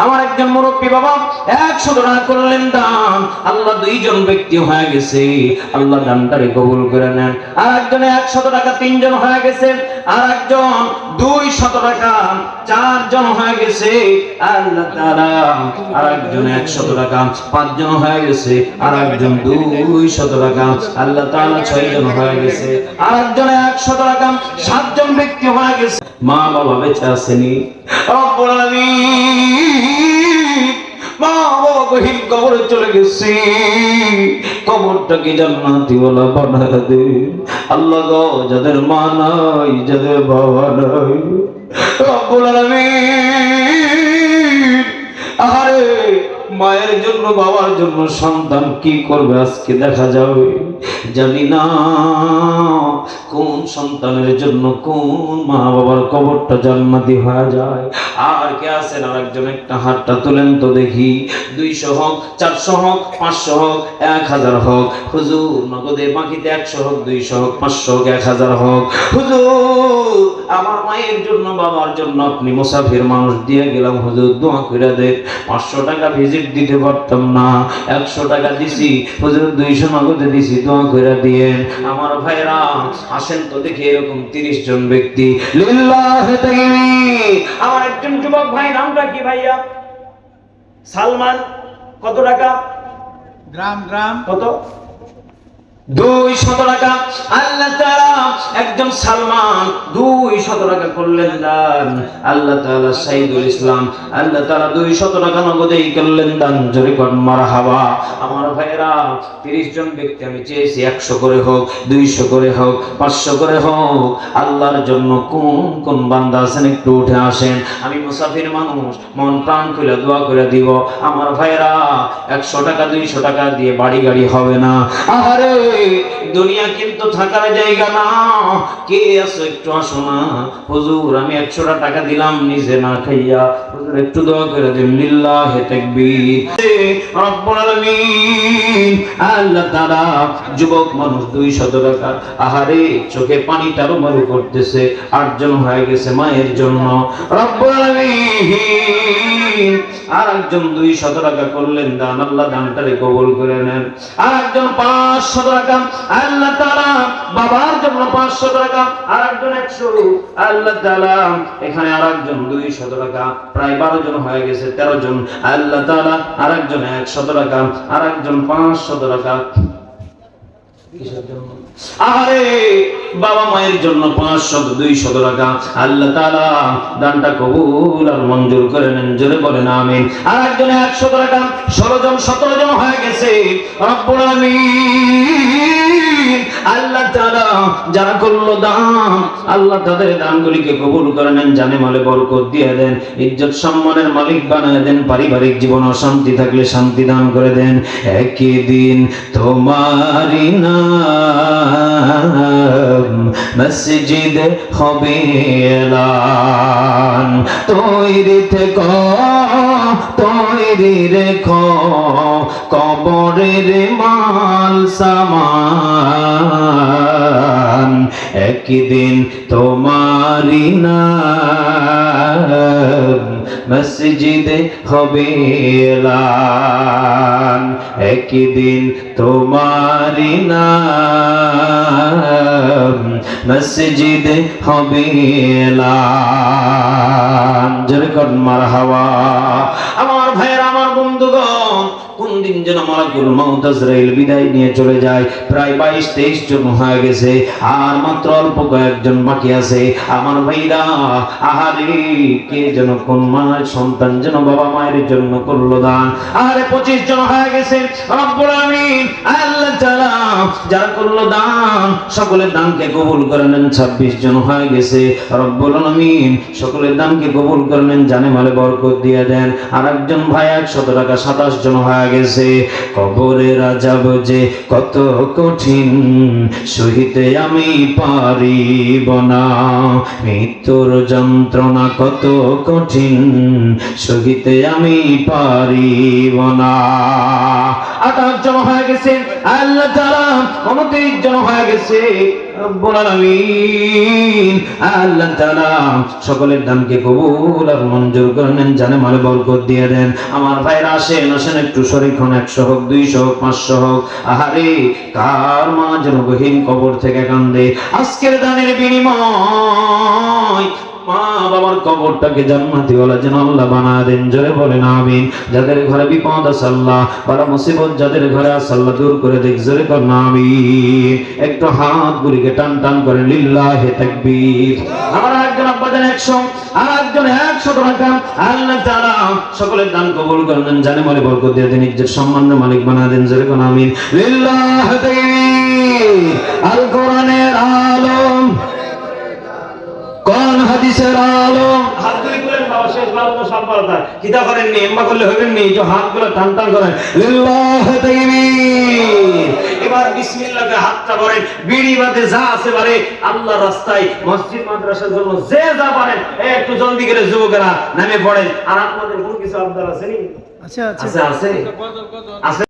আমার একজন মুরব্বী বাবা একশো টাকা করলেন দান। আল্লাহ দুইজন ব্যক্তি হয়ে গেছে। আল্লাহ দানটারে কবুল করে নেন। আর একজনে একশত টাকা, তিনজন হয়ে গেছে। আর একজন দুই শত টাকা, চারজন হয়ে গেছে। আল্লাহ তাআলা আর একজন একশত টাকা, পাঁচজন হয়ে গেছে। আর একজন দুই শত টাকা, আল্লাহ তাআলা ছয়জন হয়ে গেছে। আর একজন একশত টাকা, সাতজন ব্যক্তি হয়ে গেছে। মা বাবা বেঁচে আসেনি আলামিন। মা বাবা গহীন কবরে চলে গেছে। কবরটাকে জান্নাতি বলা বানায় দে? আল্লাহ গো, যাদের মা নাই, যাদের বাবা নাই মায়ের জন্য, বাবার জন্য সন্তান কি করবে আজকে দেখা যাবে? জানি না। কোন সন্তানের জন্য কোন মা বাবার কবরটা জান্নাতি হয়ে যায়? আর কে আছেন? আর একজন একটা হাতটা তুলেন তো দেখি। দুইশো হোক, চারশো হোক, পাঁচশো হোক, এক হাজার হোক। হুজুর, নগদে বাকিতে একশো হোক, দুইশো হোক, পাঁচশো হোক, এক হাজার হোক। হুজুর মায়ের জন্য বাবার জন্য আপনি মুসাফির মানুষ দিয়ে গেলাম হুজুর দোয়া করে দে পাঁচশো টাকা ভিজিট দিতে পারতাম না একশো টাকা দিছি হুজুর দুইশো নগদে দিছি দোয়া করে দিয়ে আমার ভাইরা আসেন তো দেখি এরকম তিরিশ জন ব্যক্তি। আমার একজন যুবক ভাই নামটা কি ভাইয়া? সালমান কত টাকা? গ্রাম গ্রাম। কত? দুই শত টাকা। আল্লাহ তাআলা একজন সালমান দুই শত টাকা করলেন দান। আল্লাহ তাআলা সাইদুল ইসলাম, আল্লাহ দুই শত টাকা নগদেই করলেন দান। জোরে মারহাবা। আমার ভাইরা তিরিশ জন ব্যক্তি আমি চেয়েছি, একশো করে হোক, দুইশো করে হোক, পাঁচশো করে হোক। আল্লাহর জন্য কোন কোন বান্দা আছেন একটু উঠে আসেন। আমি মুসাফির মানুষ, মন প্রাণ খুলে দোয়া করে দিব। আমার ভাইরা একশো টাকা, দুইশো টাকা দিয়ে বাড়ি গাড়ি হবে না। আরে দুনিয়া কিন্তু থাকার জায়গা না। কে আছো একটু আসো না। হুজুর, আমি একশোটা টাকা দিলাম, নিজে না খাইয়া। হুজুর, একটু দোয়া করে দিন। আল্লাহ যুবক মানুষ 200 টাকা। আহারে, চোখে পানি টারুমারু করতেছে। আটজন হয়ে গেছে মায়ের জন্য। আর একজন 200 টাকা করলেন, দান। আল্লাহ দানটারে কবুল করে নেন। আর একজন 500 টাকা আল্লাহ তাআলা বাবার জন্য 500 টাকা আর একজন 100 আল্লাহ তাআলা এখানে আর একজন 200 টাকা, প্রায় 12 জন হয়ে গেছে 13 জন, আল্লাহ তাআলা আর একজন 100 টাকা আর একজন 500 টাকা? আরে বাবা মায়ের জন্য পাঁচশো দুইশত টাকা। আল্লাহ তাআলা দানটা কবুল আর মঞ্জুর করে নেন, জোরে বলেন, আমিন। আর একজনে একশো টাকা, ষোলো জন, সতেরো জন হয়ে গেছে। আল্লাহ তাআলা যারা করল দান, আল্লাহ তাদের দানগুলিকে কবুল করে নেন, জানে মালে বরকত দিয়ে দেন, ইজ্জত সম্মানের মালিক বানায় দেন, পারিবারিক জীবন অশান্তি থাকলে শান্তি দান করে দেন। একই দিন তোমারি নাম মসজিদ হবে এলান তৈরি থেকে, তৈরি রেখো, কবরের মাল সামান। একদিন তোমারি নাম, মসজিদে হবে একদিন তোমারি নাম মসজিদ হবে মার হাওয়া আমার ভাইয়ের আমার বন্ধুগণ কোন দিন যেন মালাকুল মাউত আজরাইল বিদায় নিয়ে চলে যায়। প্রায় বাইশ, তেইশ জন হয়ে গেছে। আর মাত্র অল্প কয়েকজন বাকি আছে। আমার ভাইরা, আহারে, কে যেন কোন মায়ের সন্তান যেন বাবা মায়ের জন্য করল দান? আরে পঁচিশ জন হয়ে গেছে। রব্বুল আমিন, আল্লাহ তাআলা যারা করল দান, সকলের দানকে কবুল করে নেন। ছাব্বিশ জন হয়ে গেছে। রব্বুল আমিন, সকলের দানকে কবুল করে নেন। জানে মালে বরকত দিয়ে দেন। আর একজন ভাই একশত টাকা, সাতাশ জন হয়ে গেছে কবরে রাজা যে কত কঠিন। সহিতে আমি পারিব না। মৃত্যুর যন্ত্রণা কত কঠিন। সহিতে আমি পারিব না। আঠাশ জন হয়ে গেছে, আল্লাহ তাআলা উনত্রিশ জন হয়ে গেছে। সকলের দানকে কবুল আর মঞ্জুর করে নেন, জানে মালে বরকত দিয়ে দেন। আমার ভাইরা আসেন আসেন একটু শরীর হন একশো হোক, দুইশো হোক, পাঁচশো হোক, আহারে, কার মা যেন গহীন কবর থেকে কান্দে? আজকের দানের বিনিময় মা বাবার কবরটাকে জান্নাতি যেন আল্লাহ বানা দেন। জোরে বলেন, আমিন। যাদের ঘরে বিপদ আছে আল্লাহ বালা মুসিবত যাদের ঘরে আছে আল্লাহ, দূর করে দেখ জোরে কর, আমিন। একটু হাত গুলিকে টান টান করে, লিল্লাহে তাকবীর। আমার দেন একশো, আর একশো টাকা আল্লাহ তাআলা সকলের দান কবুল করে জানে মালিক বরকত দিয়ে দেন, ইজ্জত সম্মানের মালিক বানা দেন জোরে আমিন আল কোরআনের আলম কোন হাদিসের আলো হাত তার এম্বা করলে হইবেন নি যে হাত টান টান করেন। এবার বিসমিল্লাতে হাতটা করেন বিড়ি বাদে যা আছে পারে আল্লাহ রাস্তায় মসজিদ মাদ্রাসার জন্য যে যা পারেন একটু জলদি করে যুবকেরা নামে পড়েন। আর আপনাদের কোন কিছু আবদার আছে নি? আচ্ছা আচ্ছা। আছে আছে